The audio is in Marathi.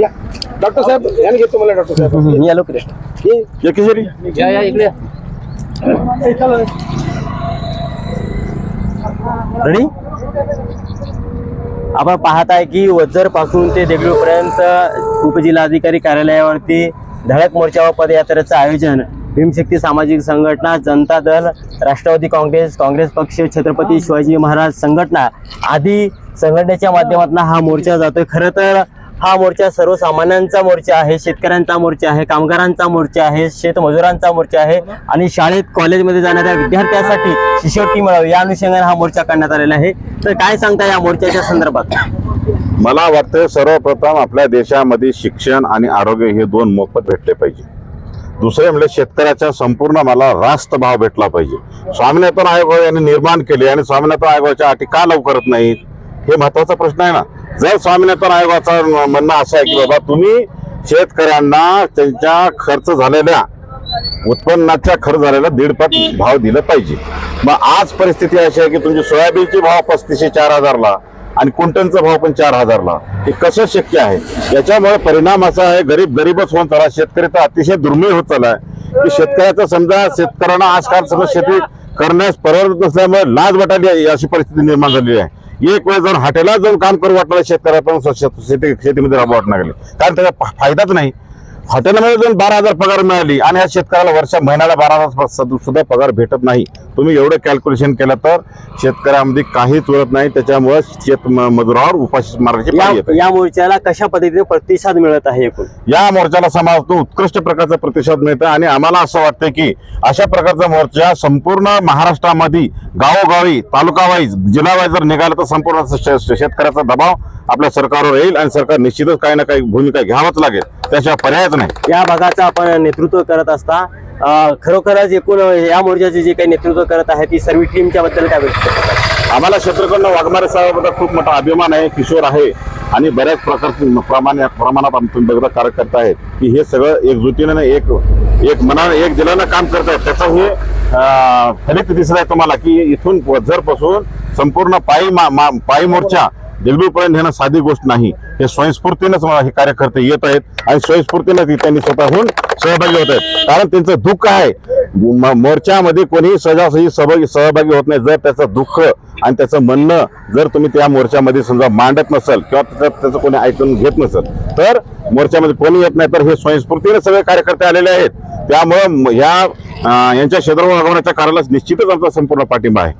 या. डॉक्टर साहेब याने घेतो मला डॉक्टर साहेब. मी आलो रे ये, ये किशोरी या या इकडे रेडी आपण पाहत आहे की वज्जरपासून ते देगलूरपर्यंत उपजिल्हाधिकारी कार्यालयावरती धडक मोर्चा व पदयात्रेचं आयोजन. भीमशक्ती सामाजिक संघटना जनता दल राष्ट्रवादी काँग्रेस काँग्रेस पक्ष छत्रपती शिवाजी महाराज संघटना आदी संघटनेच्या माध्यमातून हा मोर्चा जातोय. खरं तर हा मोर्चा सर्वसामान्यांचा मोर्चा आहे शेतकऱ्यांचा मोर्चा आहे कामगारांचा मोर्चा आहे शेतमजुरांचा मोर्चा आहे आणि शाळेत कॉलेजमध्ये जाणाऱ्या विद्यार्थ्यांसाठी शिष्यवृत्ती मिळावी या अनुषंगाने हा मोर्चा काढण्यात आलेला आहे. तर काय सांगता या मोर्चाच्या संदर्भात? मला वाटतं सर्वप्रथम आपल्या देशामध्ये शिक्षण आणि आरोग्य हे दोन मोफत भेटले पाहिजे. दुसरे म्हणजे शेतकऱ्याचा संपूर्ण मला रास्त भाव भेटला पाहिजे. स्वामीनाथन आयोग यांनी निर्माण केले आणि स्वामीनाथन आयोगाच्या अटी का लव करत नाहीत? हे महत्त्वाचा प्रश्न आहे ना. जर स्वामीनाथन आयोगाचं म्हणणं असं आहे की बाबा तुम्ही शेतकऱ्यांना त्यांच्या खर्च झालेल्या उत्पन्नाच्या खर्च झालेला दीडपट भाव दिला पाहिजे. मग आज परिस्थिती अशी आहे की तुमची सोयाबीनची भाव पस्तीसशे चार हजारला आणि कुंटनचा भाव पण चार हजारला. हे कसं शक्य आहे? याच्यामुळे परिणाम असा आहे गरीब गरीबच होऊन चालला शेतकरी तर अतिशय दुर्मिळ होत चाललाय की शेतकऱ्याचा समजा शेतकऱ्यांना आजकाल सगळं शेती करण्यास परवडत नसल्यामुळे लाज वाटायली आहे, अशी परिस्थिती निर्माण झालेली आहे. एक वेळ जाऊन हॉटेलात जाऊन काम करू वाटलं शेतकऱ्या पण शेत- शेती शेतीमध्ये राबू वाटणार कारण त्याचा फायदाच नाही. हॉटेलमध्ये जाऊन बारा हजार पगार मिळाली आणि या शेतकऱ्याला वर्षा महिन्याला बारा हजार सुद्धा पगार भेटत नाही. तुम्ही एवढं कॅल्क्युलेशन केलं तर शेतकऱ्यामध्ये काहीच उरत नाही. त्याच्यामुळे शेत मजुरावर उपाशी मार्गाची या मोर्चाला कशा पद्धतीने प्रतिसाद मिळत आहे या मोर्चाला समाजातून उत्कृष्ट प्रकारचा प्रतिसाद मिळतो आणि आम्हाला असं वाटतं की अशा प्रकारचा मोर्चा संपूर्ण महाराष्ट्रामध्ये गावोगावी तालुका वाईज जिल्हा वाईज जर निघाला तर संपूर्ण शेतकऱ्याचा दबाव आपल्या सरकारवर येईल आणि सरकार निश्चितच काही ना काही भूमिका घ्यावाच लागेल. त्याशिवाय पर्यायच नाही. या भागाचं आपण नेतृत्व करत असता खरोखरच एकूण या मोर्चाचे जे काही नेतृत्व करत आहे ती सर्व टीमच्या बद्दल काय व्यक्त आम्हाला शत्रुघ्न वाघमारे साहेबाबद्दल खूप मोठा अभिमान आहे किशोर आहे आणि बऱ्याच प्रकारचे प्रमाणे प्रमाणात आम- तुम्ही बघता कार्यकर्ता आहेत की हे सगळं एकजुटीनं एक एक मनानं एक दिलानं काम करत आहेत. त्याचं हे फलित दिसत आहे तुम्हाला की इथून जरपासून संपूर्ण पायी मा- मा- पायी मोर्चा देगलूरपर्यंत येणं साधी गोष्ट नाही. हे स्वयंस्फूर्तीनंच हे कार्यकर्ते येत आहेत आणि स्वयंस्फूर्तीनेच त्यांनी स्वतःहून सहभागी होत आहेत. कारण त्यांचं दुःख आहे. मोर्चामध्ये कोणीही सहजासहजी सहभागी सहभागी होत नाही. जर त्याचं दुःख आणि त्याचं म्हणणं जर तुम्ही त्या मोर्चामध्ये समजा मांडत नसेल किंवा त्याचं त्याचं कोणी ऐकून घेत नसेल तर मोर्चामध्ये कोणी येत नाही तर हे स्वयंस्फूर्तीने सगळे कार्यकर्ते आलेले आहेत. त्यामुळं ह्या यांच्या क्षेत्र वागवण्याच्या कार्याला निश्चितच आमचा संपूर्ण पाठिंबा आहे.